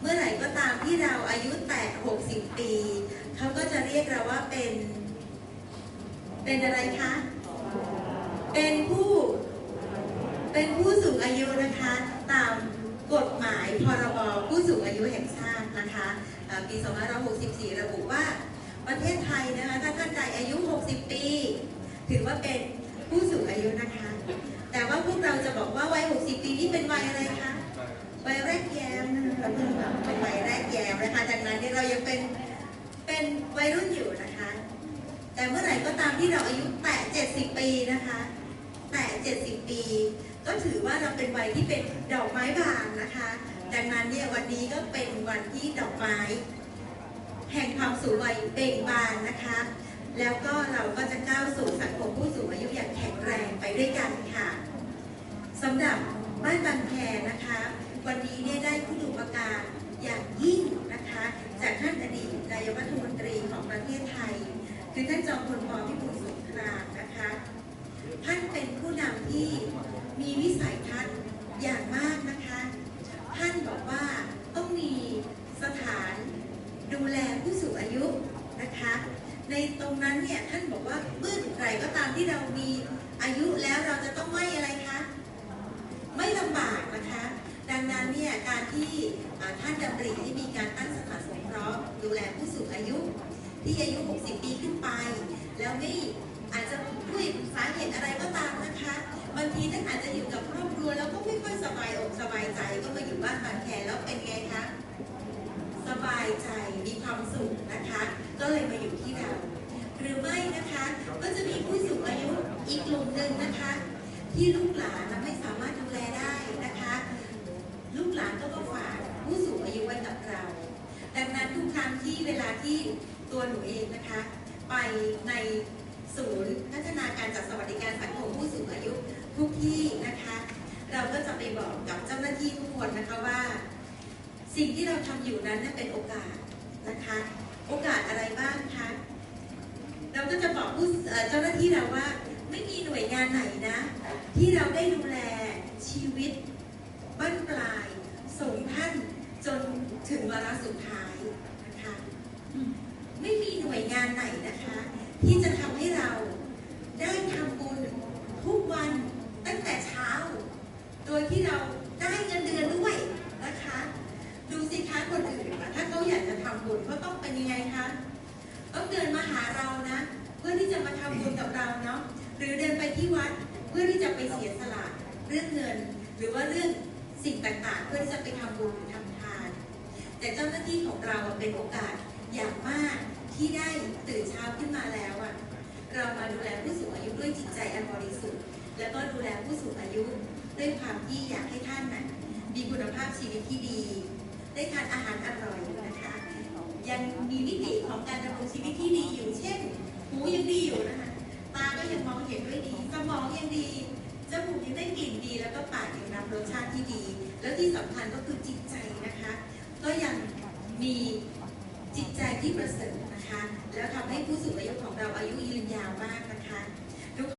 เมื่อไหร่ก็ตามที่เราอายุแตะ60 ปี เขาก็จะเรียกเราว่าเป็น เป็นอะไรคะ เป็นผู้ เป็นผู้สูงอายุนะคะ ตามกฎหมายพรบผู้สูงอายุแห่งชาตินะคะปี 2564 ระบุว่า ประเทศไทยนะคะถ้าท่านใจอายุ 60 ปี ถือว่าเป็นผู้สูงอายุนะคะ แต่ว่าพวกเราจะบอกว่าวัย 60 ปีนี่เป็นวัยอะไรคะ ยังเป็นเป็นวัยรุ่นอยู่นะคะ แต่เมื่อไหร่ก็ตามที่เราอายุแตะ70 ปีนะคะ แตะ70 ปี ก็ถือว่าเราเป็นวัยที่เป็นดอกไม้บานนะคะ ดังนั้นเนี่ยวันนี้ก็เป็นวันที่ดอกไม้ แห่งความสูงวัยเบ่งบานนะคะ แล้วก็เราก็จะก้าวสู่สังคมผู้สูงอายุอย่างแข็งแรงไปด้วยกันค่ะสำหรับบ้านบางแคนะคะ วันนี้เนี่ยได้ผู้ดูประการ อย่างยิ่งนะคะ จากท่านอดีตนายกรัฐมนตรีของประเทศไทย คือท่านจอมพลปพิบูลสงครามนะคะ ท่านเป็นผู้นำที่มีวิสัยทัศน์อย่างมากนะคะ ท่านบอกว่าต้องมีสถานดูแลผู้สูงอายุนะคะ ในตรงนั้นเนี่ยท่านบอกว่าเมื่อไหร่ก็ตามที่เรามีอายุแล้วเราจะต้องไม่อะไรคะ ไม่ลำบากนะคะ ดังนั้นเนี่ยการที่อ่าท่านดำริให้มีการตั้งสถานสงเคราะห์ดูแลผู้สูงอายุ ที่อายุ 60 ปีขึ้นไป แล้วไม่อาจจะด้วยสาเหตุอะไรก็ตามนะคะบางทีท่านอาจจะอยู่กับครอบครัวแล้วก็ไม่ค่อยสบายอกสบายใจก็มาอยู่บ้านบางแคแล้วเป็นไงคะสบายใจมีความสุขนะคะ ก็เลยมาอยู่ที่เราหรือไม่นะคะก็จะมีผู้สูงอายุอีกกลุ่มหนึ่งนะคะ ที่ลูกหลานไม่สามารถดูแลได้นะคะ ลูกหลานก็มาฝากผู้สูงอายุไว้กับเรา ดังนั้นทุกครั้งที่เวลาที่ ตัวหนูเองนะคะ ไปในศูนย์พัฒนาการจัดสวัสดิการสังคมผู้สูงอายุทุกที่นะคะ เราก็จะไปบอกกับเจ้าหน้าที่ทุกคนนะคะว่า สิ่งที่เราทำอยู่นั้นเป็นโอกาสนะคะ โอกาสอะไรบ้างคะเราก็จะบอกผู้เจ้าหน้าที่เราว่า ไม่มีหน่วยงานไหนนะ ที่เราได้ดูแลชีวิตบั้นปลายส่งท่านจนถึงวาระสุดท้ายนะคะอืมไม่มีหน่ วยงานไหนนะคะ ที่จะทำให้เราได้ทำบุญทุกวันตั้งแต่เช้า โดยที่เราได้เงินเดือนด้วยนะคะ ดูสิคะคนอื่นถ้าเขาอยากจะทำบุญเขาต้องเป็นยังไงคะต้องเดินมาหาเรานะ เพื่อที่จะมาทำบุญกับเราเนาะหรือเดินไปที่วัดเพื่อที่จะไปเสียสละเรื่องเงิน หรือว่าเรื่องสิ่งต่างๆ เพื่อที่จะไปทำบุญหรือทำทาน แต่เจ้าหน้าที่ของเราเป็นโอกาสอย่างมาก ที่ได้ตื่นเช้าขึ้นมาแล้วอะเรามาดูแลผู้สูงอายุด้วยจิตใจอันบริสุทธิ์ แล้วก็ดูแลผู้สูงอายุด้วยความที่อยากให้ท่านน่ะมีคุณภาพชีวิตที่ดี ได้ทานอาหารอร่อยนะคะ ยังมีวิถีของการดำรงชีวิตที่ดีอยู่เช่นหูยังดีอยู่นะคะตาก็ยังมองเห็นด้วยดีสมองยังดีจมูกยังได้กลิ่นดี แล้วก็ปากยังรับรสชาติที่ดี แล้วที่สำคัญก็คือจิตใจนะคะ ก็ยังมีจิตใจที่ประเสริฐ นะคะ แล้วทำให้ผู้สูงอายุของเราอายุยืนยาวมากนะคะ